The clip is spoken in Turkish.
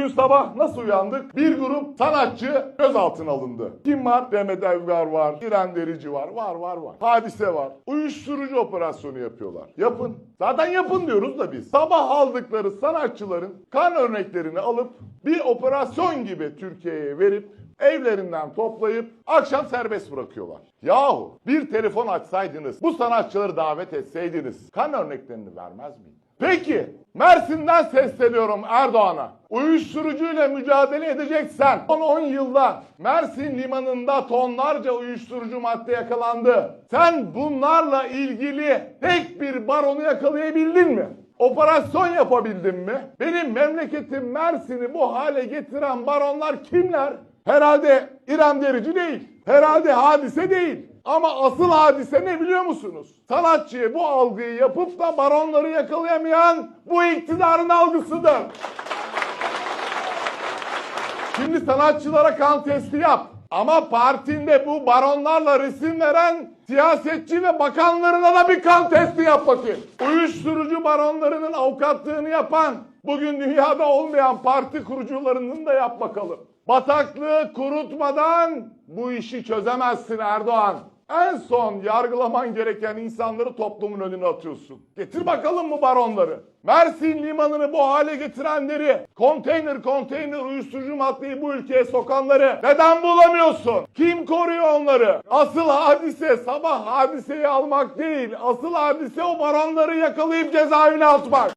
Dün sabah nasıl uyandık? Bir grup sanatçı gözaltına alındı. Kim var? Demet Evgar var, İrem Derici var, var var var. Hadise var. Uyuşturucu operasyonu yapıyorlar. Yapın. Zaten yapın diyoruz da biz. Sabah aldıkları sanatçıların kan örneklerini alıp bir operasyon gibi Türkiye'ye verip evlerinden toplayıp akşam serbest bırakıyorlar. Yahu bir telefon açsaydınız, bu sanatçıları davet etseydiniz kan örneklerini vermez miydi? Peki Mersin'den sesleniyorum Erdoğan'a. Uyuşturucuyla mücadele edeceksen son 10 yılda Mersin limanında tonlarca uyuşturucu madde yakalandı. Sen bunlarla ilgili tek bir baronu yakalayabildin mi? Operasyon yapabildin mi? Benim memleketim Mersin'i bu hale getiren baronlar kimler? Herhalde İrem Derici değil. Herhalde hadise değil. Ama asıl hadise ne biliyor musunuz? Sanatçıya bu algıyı yapıp da baronları yakalayamayan bu iktidarın algısıdır. Şimdi sanatçılara kan testi yap. Ama partinde bu baronlarla resim veren siyasetçi ve bakanlarına da bir kan testi yap bakayım. Uyuşturucu baronlarının avukatlığını yapan, bugün dünyada olmayan parti kurucularının da yap bakalım. Bataklığı kurutmadan bu işi çözemezsin Erdoğan. En son yargılaman gereken insanları toplumun önüne atıyorsun. Getir bakalım bu baronları. Mersin limanını bu hale getirenleri, konteyner konteyner uyuşturucu maddeyi bu ülkeye sokanları neden bulamıyorsun? Kim koruyor onları? Asıl hadise sabah hadiseyi almak değil. Asıl hadise o baronları yakalayıp cezaevine atmak.